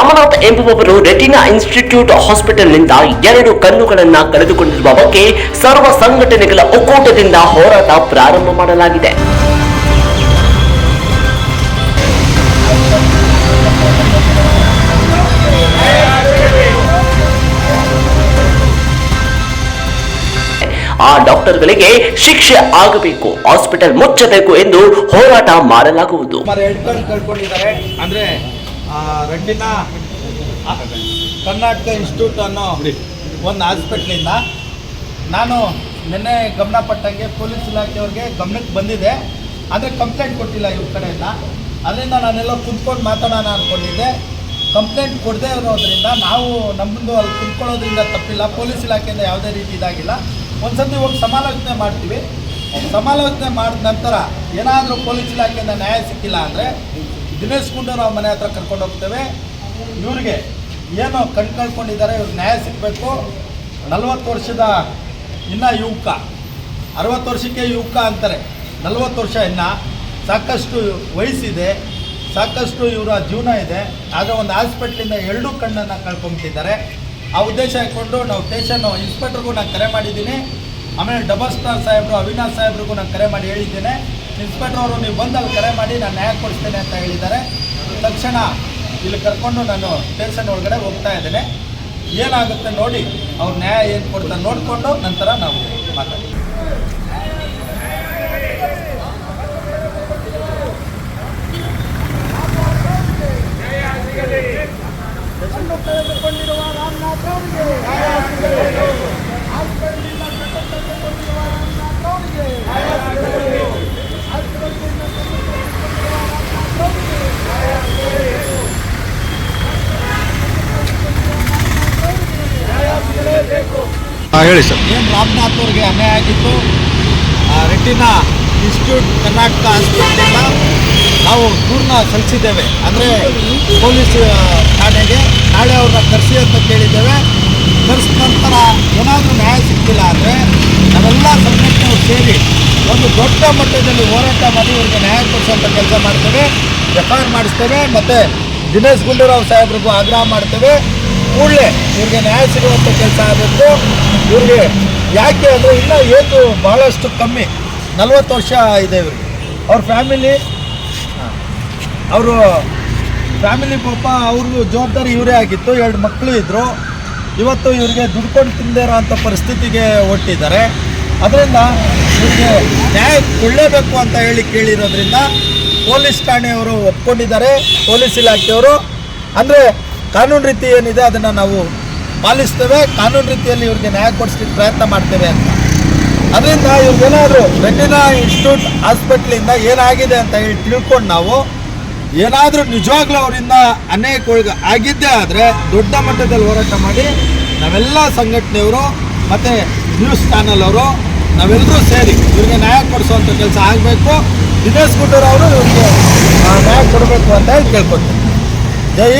ರಾಮನಾಥ್ ಎಂಬುವವರು retina institute ಹಾಸ್ಪಿಟಲ್ನಿಂದ ಎರಡು ಕಣ್ಣುಗಳನ್ನ ಕಳೆದುಕೊಂಡಿರುವ ಬಗ್ಗೆ ಸರ್ವ ಸಂಘಟನೆಗಳ ಒಕ್ಕೂಟದಿಂದ ಹೋರಾಟ ಪ್ರಾರಂಭ ಮಾಡಲಾಗಿದೆ. ಆ ಡಾಕ್ಟರ್ಗಳಿಗೆ ಶಿಕ್ಷೆ ಆಗಬೇಕು, ಹಾಸ್ಪಿಟಲ್ ಮುಚ್ಚಬೇಕು ಎಂದು ಹೋರಾಟ ಮಾಡಲಾಗುವುದು. ರೆಡ್ಡಿನ ಕರ್ನಾಟಕ ಇನ್ಸ್ಟಿಟ್ಯೂಟ್ ಅನ್ನೋ ಒಂದು ಹಾಸ್ಪಿಟ್ಲಿಂದ ನಾನು ನಿನ್ನೆ ಗಮನ ಪಟ್ಟಂಗೆ ಪೊಲೀಸ್ ಇಲಾಖೆಯವ್ರಿಗೆ ಗಮನಕ್ಕೆ ಬಂದಿದೆ. ಆದರೆ ಕಂಪ್ಲೇಂಟ್ ಕೊಟ್ಟಿಲ್ಲ ಇವ್ರ ಕಡೆಯಿಂದ. ಅದರಿಂದ ನಾನೆಲ್ಲ ಕುಂತ್ಕೊಂಡು ಮಾತಾಡೋಣ ಅಂದ್ಕೊಂಡಿದ್ದೆ ಕಂಪ್ಲೇಂಟ್ ಕೊಡದೇ ಇರೋದ್ರಿಂದ ನಾವು ನಮ್ಮದು ಅಲ್ಲಿ ಕುಂತ್ಕೊಳ್ಳೋದ್ರಿಂದ ತಪ್ಪಿಲ್ಲ. ಪೊಲೀಸ್ ಇಲಾಖೆಯಿಂದ ಯಾವುದೇ ರೀತಿ ಇದಾಗಿಲ್ಲ. ಒಂದ್ಸತಿ ಹೋಗಿ ಸಮಾಲೋಚನೆ ಮಾಡ್ತೀವಿ. ಸಮಾಲೋಚನೆ ಮಾಡಿದ ನಂತರ ಏನಾದರೂ ಪೊಲೀಸ್ ಇಲಾಖೆಯಿಂದ ನ್ಯಾಯ ಸಿಕ್ಕಿಲ್ಲ ಅಂದರೆ ದಿನೇಶ್ ನಾವು ಮನೆ ಹತ್ರ ಕರ್ಕೊಂಡು ಹೋಗ್ತೇವೆ. ಇವ್ರಿಗೆ ಏನು ಕಣ್ ಕಳ್ಕೊಂಡಿದ್ದಾರೆ, ಇವ್ರಿಗೆ ನ್ಯಾಯ ಸಿಗಬೇಕು. ನಲವತ್ತು ವರ್ಷದ ಇನ್ನ ಯುವಕ, ಅರವತ್ತು ವರ್ಷಕ್ಕೆ ಯುವಕ ಅಂತಾರೆ. ನಲವತ್ತು ವರ್ಷ ಇನ್ನ. ಸಾಕಷ್ಟು ವಯಸ್ಸಿದೆ, ಸಾಕಷ್ಟು ಇವರ ಜೀವನ ಇದೆ. ಆದರೆ ಒಂದು ಹಾಸ್ಪಿಟ್ಲಿಂದ ಎರಡೂ ಕಣ್ಣನ್ನು ಕಳ್ಕೊಂಬಿಟ್ಟಿದ್ದಾರೆ ಆ ಉದ್ದೇಶ ಹಾಕ್ಕೊಂಡು ನಾವು ಸ್ಟೇಷನ್ ಇನ್ಸ್ಪೆಕ್ಟ್ರಿಗೂ ನಾನು ಕರೆ ಮಾಡಿದ್ದೀನಿ. ಆಮೇಲೆ ಡಬಲ್ ಸ್ಟಾರ್ ಸಾಹೇಬರು, ಅವಿನಾಶ್ ಸಾಹೇಬ್ರಿಗೂ ನಾನು ಕರೆ ಮಾಡಿ ಹೇಳಿದ್ದೇನೆ. ಇನ್ಸ್ಪೆಕ್ಟರ್ ಅವರು, ನೀವು ಬಂದು ಅಲ್ಲಿ ಕರೆ ಮಾಡಿ ನಾನು ನ್ಯಾಯ ಕೊಡಿಸ್ತೇನೆ ಅಂತ ಹೇಳಿದ್ದಾರೆ. ತಕ್ಷಣ ಇಲ್ಲಿ ಕರ್ಕೊಂಡು ನಾನು ಸ್ಟೇಷನ್ ಒಳಗಡೆ ಹೋಗ್ತಾ ಇದ್ದೇನೆ. ಏನಾಗುತ್ತೆ ನೋಡಿ, ಅವ್ರು ನ್ಯಾಯ ಏನು ಕೊಡ್ತಾರೆ ನೋಡಿಕೊಂಡು ನಂತರ ನಾವು ಮಾತಾಡ್ತೀವಿ. ಹೇಳಿ ಸರ್. ಏನು ರಾಮನಾಥ್ ಅವ್ರಿಗೆ ಅನ್ಯಾಯ ಆಗಿತ್ತು? ರೆಟಿನಾ ಇನ್ಸ್ಟಿಟ್ಯೂಟ್ ಕರ್ನಾಟಕ ಆಸ್ಪತ್ರೆಯಿಂದ ನಾವು ದೂರನ್ನ ಸಲ್ಲಿಸಿದ್ದೇವೆ. ಅಂದರೆ ಪೊಲೀಸ್ ಠಾಣೆಗೆ ನಾಳೆ ಅವ್ರನ್ನ ಕರೆಸಿ ಅಂತ ಕೇಳಿದ್ದೇವೆ. ಕರೆಸಿದ ನಂತರ ಏನಾದರೂ ನ್ಯಾಯ ಸಿಕ್ಕಿಲ್ಲ ಅಂದರೆ ನಾವೆಲ್ಲ ಸಂಘಟನೆಯವರು ಸೇರಿ ಒಂದು ದೊಡ್ಡ ಮಟ್ಟದಲ್ಲಿ ಹೋರಾಟ ಮಾಡಿ ಇವ್ರಿಗೆ ನ್ಯಾಯ ಕೊಡಿಸುವಂಥ ಕೆಲಸ ಮಾಡ್ತೇವೆ. ಎಫ್ ಐ ಆರ್ ಮಾಡಿಸ್ತೇವೆ. ಮತ್ತು ದಿನೇಶ್ ಗುಂಡೂರಾವ್ ಸಾಹೇಬ್ರಿಗೂ ಆಗ್ರಹ ಮಾಡ್ತೇವೆ. ಕೂಡಲೇ ಇವ್ರಿಗೆ ನ್ಯಾಯ ಸಿಗುವಂಥ ಕೆಲಸ ಆಗಬೇಕು ಇವ್ರಿಗೆ ಯಾಕೆ ಅಂದರೆ ಇನ್ನೂ ಏಜು ಭಾಳಷ್ಟು ಕಮ್ಮಿ ನಲ್ವತ್ತು ವರ್ಷ ಇದೆ ಇವ್ರಿಗೆ. ಅವ್ರ ಫ್ಯಾಮಿಲಿ, ಅವರು ಫ್ಯಾಮಿಲಿ ಪಾಪ ಅವ್ರಿಗೂ ಜವಾಬ್ದಾರಿ ಇವರೇ ಆಗಿತ್ತು, ಎರಡು ಮಕ್ಕಳು ಇದ್ದರು ಇವತ್ತು ಇವರಿಗೆ ದುಡ್ಕೊಂಡು ತಿಂದೇ ಇರೋಂಥ ಪರಿಸ್ಥಿತಿಗೆ ಒಟ್ಟಿದ್ದಾರೆ. ಅದರಿಂದ ಇವರಿಗೆ ನ್ಯಾಯ ಕೊಡಲೇಬೇಕು ಅಂತ ಹೇಳಿ ಕೇಳಿರೋದ್ರಿಂದ ಪೊಲೀಸ್ ಠಾಣೆಯವರು ಒಪ್ಕೊಂಡಿದ್ದಾರೆ. ಪೊಲೀಸ್ ಇಲಾಖೆಯವರು. ಅಂದರೆ ಕಾನೂನು ರೀತಿ ಏನಿದೆ ಅದನ್ನು ನಾವು ಪಾಲಿಸ್ತೇವೆ. ಕಾನೂನು ರೀತಿಯಲ್ಲಿ ಇವ್ರಿಗೆ ನ್ಯಾಯ ಕೊಡಿಸ್ಲಿಕ್ಕೆ ಪ್ರಯತ್ನ ಮಾಡ್ತೇವೆ ಅಂತ. ಅದರಿಂದ ಇವ್ರಿಗೇನಾದರೂ ರೆಟಿನಾ ಇನ್ಸ್ಟಿಟ್ಯೂಟ್ ಹಾಸ್ಪಿಟ್ಲಿಂದ ಏನಾಗಿದೆ ಅಂತ ಹೇಳಿ ತಿಳ್ಕೊಂಡು ನಾವು ಏನಾದರೂ ನಿಜವಾಗ್ಲೂ ಅವರಿಂದ ಅನೇಕ ಆಗಿದ್ದೇ ಆದರೆ ದೊಡ್ಡ ಮಟ್ಟದಲ್ಲಿ ಹೋರಾಟ ಮಾಡಿ ನಾವೆಲ್ಲ ಸಂಘಟನೆಯವರು ಮತ್ತು ನ್ಯೂಸ್ ಚಾನಲ್ ಅವರು ನಾವೆಲ್ಲರೂ ಸೇರಿ ಇವ್ರಿಗೆ ನ್ಯಾಯ ಕೊಡಿಸುವಂಥ ಕೆಲಸ ಆಗಬೇಕು. ದಿನೇಶ್ ಗುಡ್ಡೂರವರು ಅವರು ಇವ್ರಿಗೆ ನ್ಯಾಯ ಕೊಡಬೇಕು ಅಂತ ಹೇಳಿ ಕೇಳ್ಕೊತೀನಿ ಜೈ.